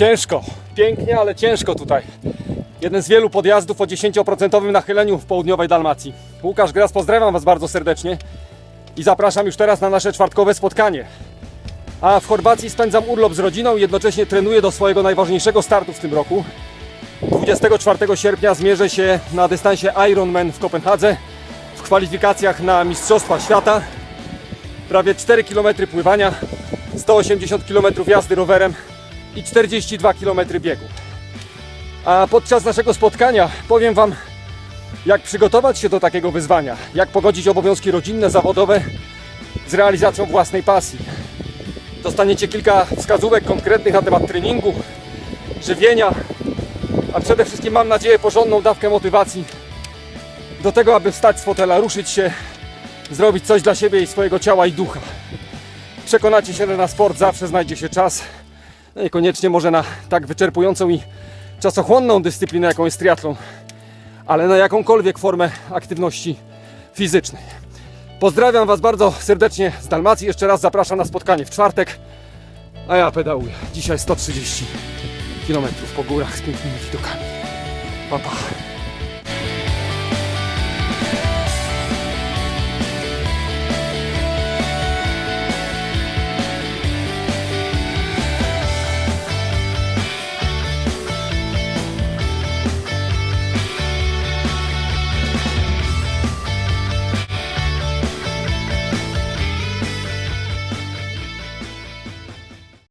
Ciężko, pięknie, ale ciężko tutaj. Jeden z wielu podjazdów o 10% nachyleniu w południowej Dalmacji. Łukasz Gras, pozdrawiam Was bardzo serdecznie i zapraszam już teraz na nasze czwartkowe spotkanie. A w Chorwacji spędzam urlop z rodziną i jednocześnie trenuję do swojego najważniejszego startu w tym roku. 24 sierpnia zmierzę się na dystansie Ironman w Kopenhadze w kwalifikacjach na Mistrzostwa Świata. Prawie 4 km pływania, 180 km jazdy rowerem i 42 km biegu. A podczas naszego spotkania powiem Wam, jak przygotować się do takiego wyzwania, jak pogodzić obowiązki rodzinne, zawodowe z realizacją własnej pasji. Dostaniecie kilka wskazówek konkretnych na temat treningu, żywienia, a przede wszystkim mam nadzieję porządną dawkę motywacji do tego, aby wstać z fotela, ruszyć się, zrobić coś dla siebie i swojego ciała i ducha. Przekonacie się, że na sport zawsze znajdzie się czas, niekoniecznie może na tak wyczerpującą i czasochłonną dyscyplinę, jaką jest triatlon, ale na jakąkolwiek formę aktywności fizycznej. Pozdrawiam Was bardzo serdecznie z Dalmacji. Jeszcze raz zapraszam na spotkanie w czwartek, a ja pedałuję. Dzisiaj 130 km po górach z pięknymi widokami. Pa, pa.